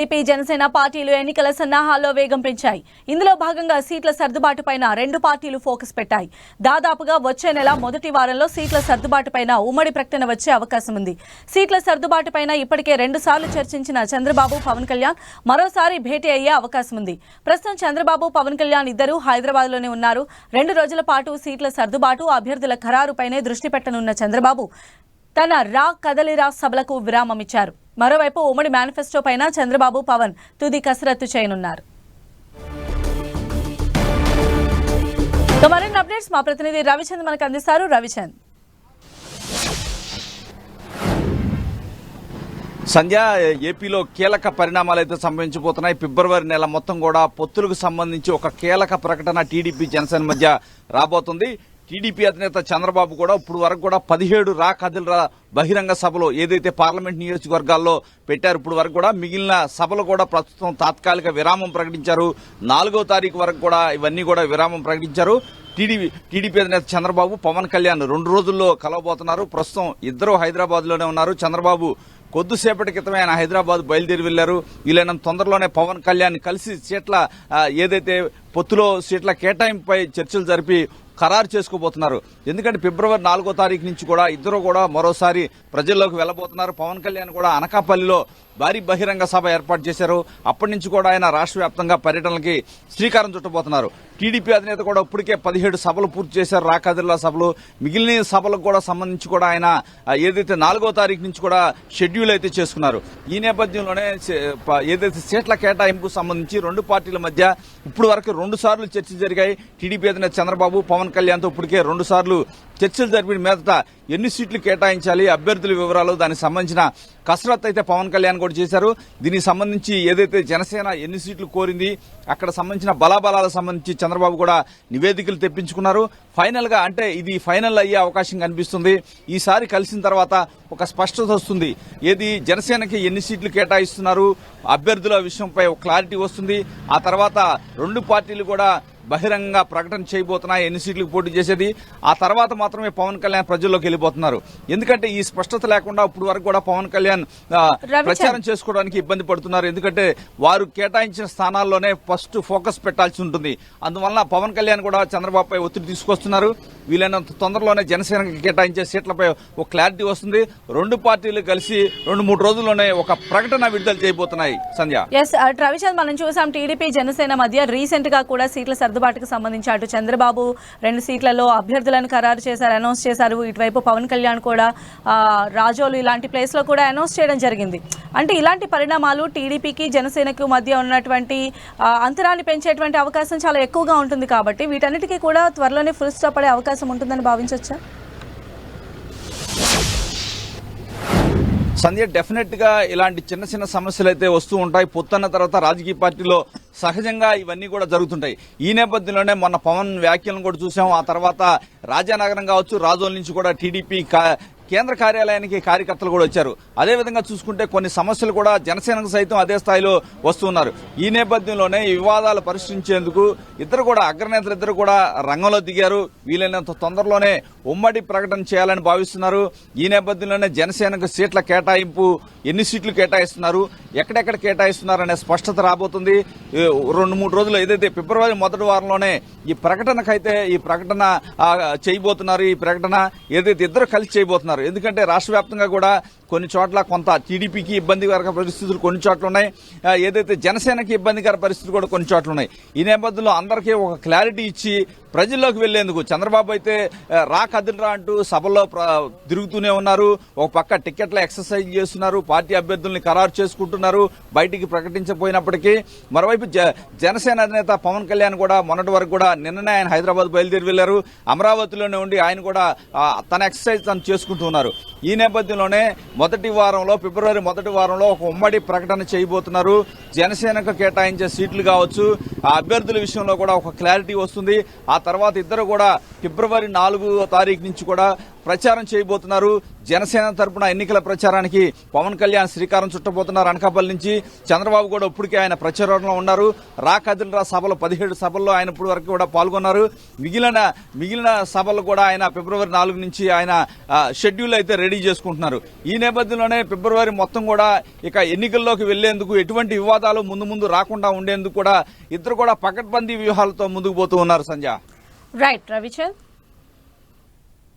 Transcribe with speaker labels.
Speaker 1: TDP Janasena పార్టీలు ఎన్నికల సన్నాహాల్లో వేగం పెంచాయి. ఇందులో భాగంగా సీట్ల సర్దుబాటుపైన రెండు పార్టీలు ఫోకస్ పెట్టాయి. దాదాపుగా వచ్చే నెల మొదటి వారంలో సీట్ల సర్దుబాటుపైన ఉమ్మడి ప్రకటన వచ్చే అవకాశం ఉంది. సీట్ల సర్దుబాటుపైన ఇప్పటికే రెండు సార్లు చర్చించిన చంద్రబాబు పవన్ కళ్యాణ్ మరోసారి భేటీ అయ్యే అవకాశం ఉంది. ప్రస్తుతం చంద్రబాబు పవన్ కళ్యాణ్ ఇద్దరు హైదరాబాద్లోనే ఉన్నారు. రెండు రోజుల పాటు సీట్ల సర్దుబాటు అభ్యర్థుల ఖరారుపైనే దృష్టి పెట్టనున్న చంద్రబాబు తన రా కదలిరా సభలకు విరామం ఇచ్చారు. మరోవైపు ఉమ్మడి మేనిఫెస్టో పైన చంద్రబాబు పవన్ తుది కసరత్తు చేయనున్నారు. మరిన్ని అప్డేట్స్ మా ప్రతినిధి రవిచంద్ మనకు అందిస్తారు. రవిచంద్.
Speaker 2: సంధ్య ఏపీలో కీలక పరిణామాలు అయితే సంభవించబోతున్నాయి. ఫిబ్రవరి నెల మొత్తం కూడా పొత్తులకు సంబంధించి ఒక కీలక ప్రకటన టీడీపీ జనసేన మధ్య రాబోతుంది. టీడీపీ అధినేత చంద్రబాబు కూడా ఇప్పుడు వరకు కూడా పదిహేడు రా కదిలరా బహిరంగ సభలో ఏదైతే పార్లమెంట్ నియోజకవర్గాల్లో పెట్టారు ఇప్పుడు వరకు కూడా మిగిలిన సభలు కూడా ప్రస్తుతం తాత్కాలిక విరామం ప్రకటించారు. నాలుగో తారీఖు వరకు కూడా ఇవన్నీ కూడా విరామం ప్రకటించారు. టీడీపీ టీడీపీ అధినేత చంద్రబాబు పవన్ కళ్యాణ్ రెండు రోజుల్లో కలవబోతున్నారు. ప్రస్తుతం ఇద్దరు హైదరాబాద్లోనే ఉన్నారు. చంద్రబాబు కొద్దిసేపటి క్రితమే ఆయన హైదరాబాద్ బయలుదేరి వెళ్ళారు వీలైనంత తొందరలోనే పవన్ కళ్యాణ్ కలిసి సీట్ల ఏదైతే పొత్తులో సీట్ల కేటాయింపుపై చర్చలు జరిపి ఖరారు చేసుకోబోతున్నారు. ఎందుకంటే ఫిబ్రవరి నాలుగో తారీఖు నుంచి కూడా ఇద్దరు కూడా మరోసారి ప్రజల్లోకి వెళ్ళబోతున్నారు పవన్ కళ్యాణ్ కూడా అనకాపల్లిలో భారీ బహిరంగ సభ ఏర్పాటు చేశారు. అప్పటి నుంచి కూడా ఆయన రాష్ట్ర వ్యాప్తంగా పర్యటనలకి శ్రీకారం చుట్టబోతున్నారు. టీడీపీ అధినేత కూడా ఇప్పటికే పదిహేడు సభలు పూర్తి చేశారు. రాకాదిర్లా సభలు మిగిలిన సభలకు కూడా సంబంధించి కూడా ఆయన ఏదైతే నాలుగో తారీఖు నుంచి కూడా షెడ్యూల్ అయితే చేసుకున్నారు. ఈ నేపథ్యంలోనే ఏదైతే సీట్ల కేటాయింపు సంబంధించి రెండు పార్టీల మధ్య ఇప్పుడు వరకు రెండు సార్లు చర్చ జరిగాయి. టీడీపీ అధినేత చంద్రబాబు పవన్ పవన్ కళ్యాణ్తో ఇప్పటికే రెండు సార్లు చర్చలు జరిపిన మీదట ఎన్ని సీట్లు కేటాయించాలి అభ్యర్థుల వివరాలు దానికి సంబంధించిన కసరత్ అయితే పవన్ కళ్యాణ్ కూడా చేశారు. దీనికి సంబంధించి ఏదైతే జనసేన ఎన్ని సీట్లు కోరింది అక్కడ సంబంధించిన బలాబలాలకు సంబంధించి చంద్రబాబు కూడా నివేదికలు తెప్పించుకున్నారు. ఫైనల్గా అంటే ఇది ఫైనల్ అయ్యే అవకాశం కనిపిస్తుంది. ఈసారి కలిసిన తర్వాత ఒక స్పష్టత వస్తుంది. ఏది జనసేనకి ఎన్ని సీట్లు కేటాయిస్తున్నారు అభ్యర్థుల విషయంపై ఒక క్లారిటీ వస్తుంది. ఆ తర్వాత రెండు పార్టీలు కూడా బహిరంగ ప్రకటన చేయబోతున్నాయి ఎన్ని సీట్లకు పోటీ చేసేది? ఆ తర్వాత మాత్రమే పవన్ కళ్యాణ్ ప్రజల్లోకి వెళ్ళిపోతున్నారు. ఎందుకంటే ఈ స్పష్టత లేకుండా ఇప్పుడు వరకు కూడా పవన్ కళ్యాణ్. ప్రచారం చేసుకోవడానికి ఇబ్బంది పడుతున్నారు. ఎందుకంటే వారు కేటాయించిన స్థానాల్లోనే ఫస్ట్ ఫోకస్ పెట్టాల్సి ఉంటుంది. అందువల్ల పవన్ కళ్యాణ్ కూడా చంద్రబాబుపై ఒత్తిడి తీసుకొస్తున్నారు. వీలైనంత తొందరలోనే జనసేనకి కేటాయించే సీట్లపై ఒక క్లారిటీ వస్తుంది. రెండు పార్టీలు కలిసి రెండు మూడు రోజుల్లోనే ఒక ప్రకటన విడుదల చేయబోతున్నాయి. సంధ్య.
Speaker 1: ఎస్ రవిచంద్ మనం చూసాం టీడీపీ జనసేన మధ్య రీసెంట్గా కూడా సీట్ల సర్దుబాటుకు సంబంధించి అటు చంద్రబాబు రెండు సీట్లలో అభ్యర్థులను ఖరారు చేశారు అనౌన్స్ చేశారు. ఇటువైపు పవన్ కళ్యాణ్ కూడా రాజోలు ఇలాంటి ప్లేస్లో కూడా అనౌన్స్ చేయడం జరిగింది. అంటే ఇలాంటి పరిణామాలు టీడీపీకి జనసేనకు మధ్య ఉన్నటువంటి అంతరాన్ని పెంచేటువంటి అవకాశం చాలా ఎక్కువగా ఉంటుంది కాబట్టి వీటన్నిటికీ కూడా త్వరలోనే ఫుల్ స్టాప్ పడే అవకాశం ఉంటుందని భావించవచ్చా
Speaker 2: సంధ్య డెఫినెట్గా ఇలాంటి చిన్న చిన్న సమస్యలు అయితే వస్తూ ఉంటాయి. పొత్తన్న తర్వాత రాజకీయ పార్టీలో సహజంగా ఇవన్నీ కూడా జరుగుతుంటాయి. ఈ నేపథ్యంలోనే మొన్న పవన్ వ్యాఖ్యలను కూడా చూసాం. ఆ తర్వాత రాజానగరం కావచ్చు రాజోల నుంచి కూడా టీడీపీ కేంద్ర కార్యాలయానికి కార్యకర్తలు కూడా వచ్చారు. అదేవిధంగా చూసుకుంటే కొన్ని సమస్యలు కూడా జనసేనకు సైతం అదే స్థాయిలో వస్తున్నారు ఈ నేపథ్యంలోనే ఈ వివాదాలు పరిష్కరించేందుకు ఇద్దరు కూడా అగ్రనేతలు ఇద్దరు కూడా రంగంలో దిగారు. వీలైనంత తొందరలోనే ఉమ్మడి ప్రకటన చేయాలని భావిస్తున్నారు. ఈ నేపథ్యంలోనే జనసేనకు సీట్ల కేటాయింపు ఎన్ని సీట్లు కేటాయిస్తున్నారు ఎక్కడెక్కడ కేటాయిస్తున్నారు అనే స్పష్టత రాబోతుంది. రెండు మూడు రోజులు ఏదైతే ఫిబ్రవరి మొదటి వారంలోనే ఈ ప్రకటనకైతే ఈ ప్రకటన చేయబోతున్నారు. ఈ ప్రకటన ఏదైతే ఇద్దరు కలిసి చేయబోతున్నారు ఎందుకంటే రాష్ట్ర వ్యాప్తంగా కూడా కొన్ని చోట్ల కొంత టీడీపీకి ఇబ్బందికర పరిస్థితులు కొన్ని చోట్ల ఉన్నాయి. ఏదైతే జనసేనకి ఇబ్బందికర పరిస్థితులు కూడా కొన్ని చోట్ల ఉన్నాయి. ఈ నేపథ్యంలో అందరికీ ఒక క్లారిటీ ఇచ్చి ప్రజల్లోకి వెళ్ళేందుకు చంద్రబాబు అయితే రా కదిలిరా అంటూ సభలో ప్ర- తిరుగుతూనే ఉన్నారు. ఒక పక్క టికెట్ల ఎక్సర్సైజ్ చేస్తున్నారు. పార్టీ అభ్యర్థుల్ని ఖరారు చేసుకుంటున్నారు. బయటికి ప్రకటించకపోయినప్పటికీ మరోవైపు జ- జనసేన అధినేత పవన్ కళ్యాణ్ కూడా మొన్నటి వరకు కూడా నిన్ననే ఆయన హైదరాబాద్ బయలుదేరి వెళ్ళారు అమరావతిలోనే ఉండి ఆయన కూడా తన ఎక్సర్సైజ్ తను చేసుకుంటూ ఉన్నారు ఈ నేపథ్యంలోనే మొదటి వారంలో ఫిబ్రవరి మొదటి వారంలో ఒక ఉమ్మడి ప్రకటన చేయబోతున్నారు. జనసేనకు కేటాయించే సీట్లు కావచ్చు ఆ అభ్యర్థుల విషయంలో కూడా ఒక క్లారిటీ వస్తుంది. ఆ తర్వాత ఇద్దరు కూడా ఫిబ్రవరి నాలుగో తారీఖు నుంచి కూడా ప్రచారం చేయబోతున్నారు. జనసేన తరపున ఎన్నికల ప్రచారానికి పవన్ కళ్యాణ్ శ్రీకారం చుట్టబోతున్నారు. అనకాపల్లి నుంచి చంద్రబాబు కూడా ఇప్పటికే ఆయన ప్రచారంలో ఉన్నారు. రా కదిలరా సభలు పదిహేడు సభల్లో ఆయన ఇప్పటి వరకు కూడా పాల్గొన్నారు. మిగిలిన మిగిలిన సభలు కూడా ఆయన ఫిబ్రవరి నాలుగు నుంచి ఆయన షెడ్యూల్ అయితే రెడీ చేసుకుంటున్నారు. ఈ నేపథ్యంలోనే ఫిబ్రవరి మొత్తం కూడా ఇక ఎన్నికల్లోకి వెళ్ళేందుకు ఎటువంటి వివాదాలు ముందు ముందు రాకుండా ఉండేందుకు కూడా ఇద్దరు కూడా పకడ్బందీ వ్యూహాలతో ముందుకు పోతూ ఉన్నారు సంజయ్
Speaker 1: రైట్ రవిచంద్